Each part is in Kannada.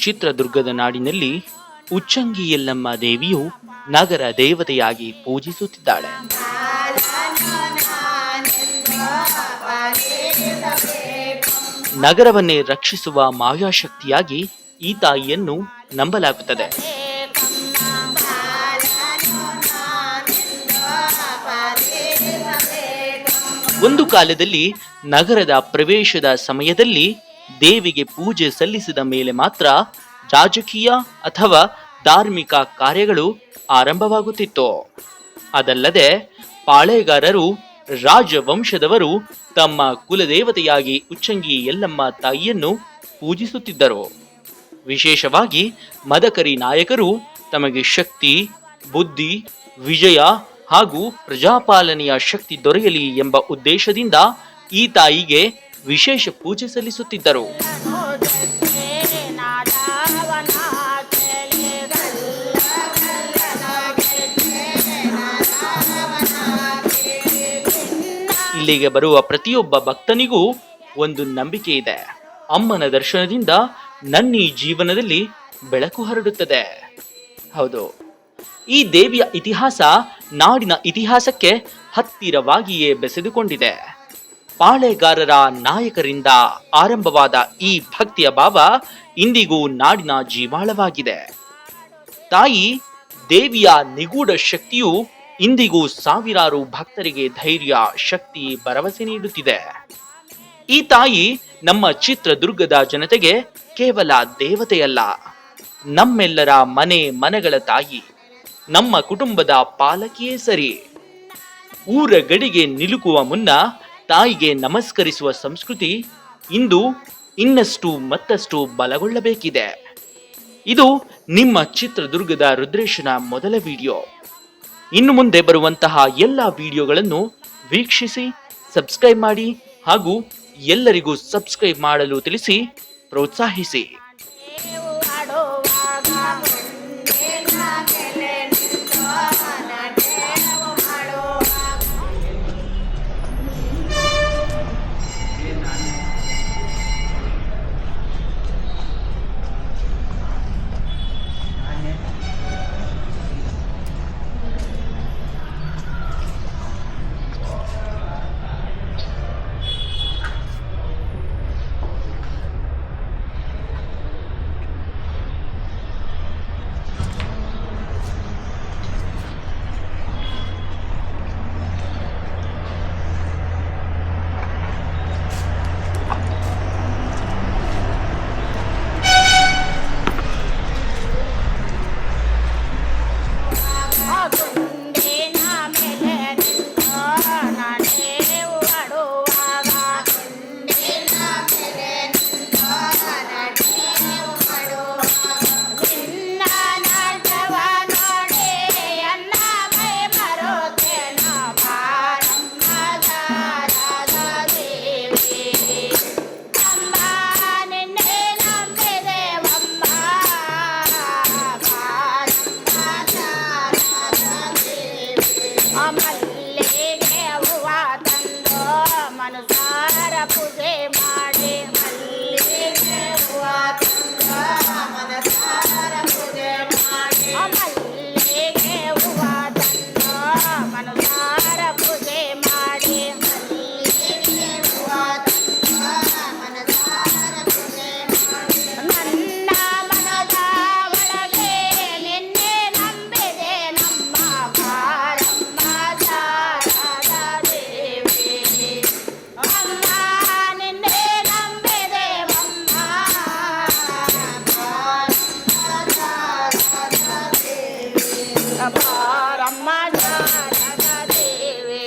ಚಿತ್ರದುರ್ಗದ ನಾಡಿನಲ್ಲಿ ಉಚ್ಚಂಗಿ ಯಲ್ಲಮ್ಮ ದೇವಿಯು ನಗರ ದೇವತೆಯಾಗಿ ಪೂಜಿಸುತ್ತಿದ್ದಾಳೆ. ನಗರವನ್ನೇ ರಕ್ಷಿಸುವ ಮಾಯಾಶಕ್ತಿಯಾಗಿ ಈ ತಾಯಿಯನ್ನು ನಂಬಲಾಗುತ್ತದೆ. ಒಂದು ಕಾಲದಲ್ಲಿ ನಗರದ ಪ್ರವೇಶದ ಸಮಯದಲ್ಲಿ ದೇವಿಗೆ ಪೂಜೆ ಸಲ್ಲಿಸಿದ ಮೇಲೆ ಮಾತ್ರ ರಾಜಕೀಯ ಅಥವಾ ಧಾರ್ಮಿಕ ಕಾರ್ಯಗಳು ಆರಂಭವಾಗುತ್ತಿತ್ತು. ಅದಲ್ಲದೆ ಪಾಳೆಗಾರರು, ರಾಜವಂಶದವರು ತಮ್ಮ ಕುಲದೇವತೆಯಾಗಿ ಉಚ್ಚಂಗಿ ಯಲ್ಲಮ್ಮ ತಾಯಿಯನ್ನು ಪೂಜಿಸುತ್ತಿದ್ದರು. ವಿಶೇಷವಾಗಿ ಮದಕರಿ ನಾಯಕರು ತಮಗೆ ಶಕ್ತಿ, ಬುದ್ಧಿ, ವಿಜಯ ಹಾಗೂ ಪ್ರಜಾಪಾಲನೆಯ ಶಕ್ತಿ ದೊರೆಯಲಿ ಎಂಬ ಉದ್ದೇಶದಿಂದ ಈ ತಾಯಿಗೆ ವಿಶೇಷ ಪೂಜೆ ಸಲ್ಲಿಸುತ್ತಿದ್ದರು. ಇಲ್ಲಿಗೆ ಬರುವ ಪ್ರತಿಯೊಬ್ಬ ಭಕ್ತನಿಗೂ ಒಂದು ನಂಬಿಕೆ ಇದೆ. ಅಮ್ಮನ ದರ್ಶನದಿಂದ ನನ್ನ ಈ ಜೀವನದಲ್ಲಿ ಬೆಳಕು ಹರಡುತ್ತದೆ. ಹೌದು. ಈ ದೇವಿಯ ಇತಿಹಾಸ ನಾಡಿನ ಇತಿಹಾಸಕ್ಕೆ ಹತ್ತಿರವಾಗಿಯೇ ಬೆಸೆದುಕೊಂಡಿದೆ. ಪಾಳೆಗಾರರ ನಾಯಕರಿಂದ ಆರಂಭವಾದ ಈ ಭಕ್ತಿಯ ಭಾವ ಇಂದಿಗೂ ನಾಡಿನ ಜೀವಾಳವಾಗಿದೆ. ತಾಯಿ, ದೇವಿಯ ನಿಗೂಢ ಶಕ್ತಿಯು ಇಂದಿಗೂ ಸಾವಿರಾರು ಭಕ್ತರಿಗೆ ಧೈರ್ಯ, ಶಕ್ತಿ, ಭರವಸೆ ನೀಡುತ್ತಿದೆ. ಈ ತಾಯಿ ನಮ್ಮ ಚಿತ್ರದುರ್ಗದ ಜನತೆಗೆ ಕೇವಲ ದೇವತೆಯಲ್ಲ. ನಮ್ಮೆಲ್ಲರ ಮನೆ ಮನೆಗಳ ತಾಯಿ, ನಮ್ಮ ಕುಟುಂಬದ ಪಾಲಕಿಯೇ ಸರಿ. ಊರ ಗಡಿಗೆ ನಿಲುಕುವ ಮುನ್ನ ತಾಯಿಗೆ ನಮಸ್ಕರಿಸುವ ಸಂಸ್ಕೃತಿ ಇಂದು ಇನ್ನಷ್ಟು ಮತ್ತಷ್ಟು ಬಲಗೊಳ್ಳಬೇಕಿದೆ. ಇದು ನಿಮ್ಮ ಚಿತ್ರದುರ್ಗದ ರುದ್ರೇಶನ ಮೊದಲ ವಿಡಿಯೋ. ಇನ್ನು ಮುಂದೆ ಬರುವಂತಹ ಎಲ್ಲ ವಿಡಿಯೋಗಳನ್ನು ವೀಕ್ಷಿಸಿ, ಸಬ್ಸ್ಕ್ರೈಬ್ ಮಾಡಿ ಹಾಗೂ ಎಲ್ಲರಿಗೂ ಸಬ್ಸ್ಕ್ರೈಬ್ ಮಾಡಲು ತಿಳಿಸಿ, ಪ್ರೋತ್ಸಾಹಿಸಿ. ಬಾರಮ್ಮ ಶಾರದ ದೇವಿ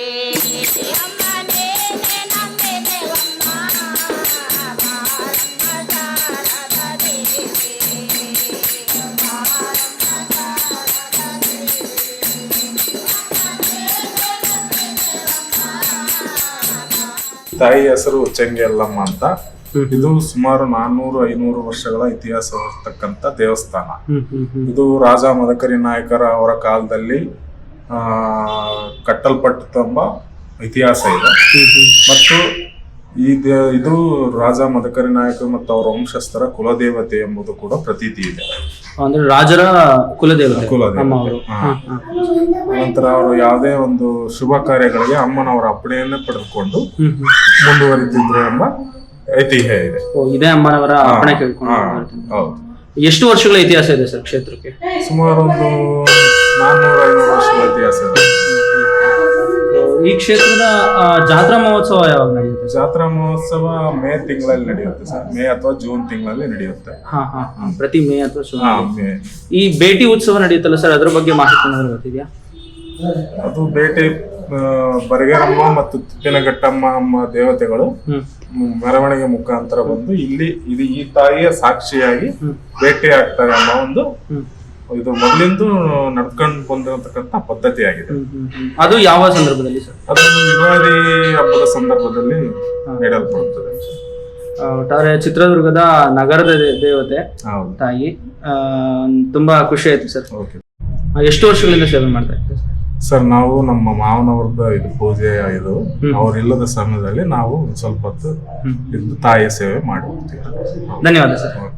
ಅಮ್ಮ ನೀನೆ ನಂಬಿದೆ ಅಮ್ಮ ಬಾರಮ್ಮ ಶಾರದ ದೇವಿ ತಾಯಿ ಹೆಸರು ಉಚ್ಚಂಗಿ ಯಲ್ಲಮ್ಮ ಅಂತ ಇದು ಸುಮಾರು ನಾನ್ನೂರು ಐನೂರು ವರ್ಷಗಳ ಇತಿಹಾಸ ಇರತಕ್ಕಂತ ದೇವಸ್ಥಾನ. ಇದು ರಾಜ ಮದಕರಿ ನಾಯಕರ ಅವರ ಕಾಲದಲ್ಲಿ ಆ ಕಟ್ಟಲ್ಪಟ್ಟಂಬ ಇತಿಹಾಸ ಇದೆ. ಮತ್ತು ಈ ಇದು ರಾಜ ಮದಕರಿ ನಾಯಕ ಮತ್ತು ಅವರ ವಂಶಸ್ಥರ ಕುಲದೇವತೆ ಎಂಬುದು ಕೂಡ ಪ್ರತೀತಿ ಇದೆ. ಅಂದ್ರೆ ರಾಜರ ಕುಲದೇವತೆ ಹಾ. ನಂತರ ಅವರು ಯಾವುದೇ ಒಂದು ಶುಭ ಕಾರ್ಯಗಳಿಗೆ ಅಮ್ಮನವರ ಅಪ್ಪಣೆಯನ್ನೇ ಪಡೆದುಕೊಂಡು ಮುಂದುವರಿತಿದ್ರು ಎಂಬ ಐತಿಹ್ಯ ಇದೆ. ಇದೇ ಅಮ್ಮನವರ ಅಪ್ಪಣೆ ಕೇಳ್ಕೊಂಡು ಹಾ, ಬರ್ತೀನಿ. ಹೌದು. ಎಷ್ಟು ವರ್ಷಗಳ ಇತಿಹಾಸ ಇದೆ ಸರ್ ಕ್ಷೇತ್ರಕ್ಕೆ? ಸುಮಾರು ಒಂದು ನಾನ್ನೂರ ಐನೂರು ವರ್ಷಗಳ ಇತಿಹಾಸ ಇದೆ. ಈ ಕ್ಷೇತ್ರದ ಆ, ಜಾತ್ರಾ ಮಹೋತ್ಸವ ಯಾವಾಗ ನಡೆಯುತ್ತೆ ಜಾತ್ರಾ ಮಹೋತ್ಸವ ಮೇ ತಿಂಗಳಲ್ಲಿ ನಡೆಯುತ್ತೆ ಸರ್. ಮೇ ಅಥವಾ ಜೂನ್ ತಿಂಗಳಲ್ಲಿ ನಡೆಯುತ್ತೆ. ಹಾ ಹಾ ಹಾ. ಪ್ರತಿ ಮೇ ಅಥವಾ ಜೂನ್ ಮೇ. ಈ ಭೇಟಿ ಉತ್ಸವ ನಡೆಯುತ್ತಲ್ಲ ಸರ್? ಅದ್ರ ಬಗ್ಗೆ ಮಾಹಿತಿ ಏನಾದ್ರು ಗೊತ್ತಿದೆಯಾ? ಅದು ಬೇಟೆ ಆ, ಬರಗೇರಮ್ಮ ಮತ್ತು ತಿಪ್ಪಿನಘಟ್ಟಮ್ಮ ಅಮ್ಮ ದೇವತೆಗಳು ಮೆರವಣಿಗೆ ಮುಖಾಂತರ ಬಂದು ಇಲ್ಲಿ ಇದು ಈ ತಾಯಿಯ ಸಾಕ್ಷಿಯಾಗಿ ಭೇಟಿ ಆಗ್ತಾರೆ ಅನ್ನೋ ಒಂದು ಇದು ಮೊದಲಿಂದ ನಡ್ಕೊಂಡು ಬಂದಿರತಕ್ಕಂತ ಹ್ಮ್, ಹ್ಮ್. ಅದು ಯಾವ ಸಂದರ್ಭದಲ್ಲಿ ಸರ್? ಅದು ಯುಗಾದಿ ಹಬ್ಬದ ಸಂದರ್ಭದಲ್ಲಿ ನಡೆಯಲ್ಪಡುತ್ತದೆ. ಆ, ಒಟ್ಟಾರೆ ಚಿತ್ರದುರ್ಗದ ನಗರದ ದೇವತೆ ತಾಯಿ ಆ, ತುಂಬಾ ಖುಷಿ ಆಯ್ತು ಸರ್. ಓಕೆ. ಎಷ್ಟು ವರ್ಷಗಳಿಂದ ಸೇವೆ ಮಾಡ್ತಾ ಇದ್ದೀರಾ ಸರ್? ನಾವು ನಮ್ಮ ಮಾವನವ್ರದ ಇದು ಪೂಜೆ ಇದು ಅವರಿಲ್ಲದ ಸಮಯದಲ್ಲಿ ನಾವು ಒಂದ್ ಸ್ವಲ್ಪ ಹೊತ್ತು ಇದು ತಾಯಿಯ ಸೇವೆ ಮಾಡಿ ಹೋಗ್ತೀವಿ ಧನ್ಯವಾದ ಸರ್. ಓಕೆ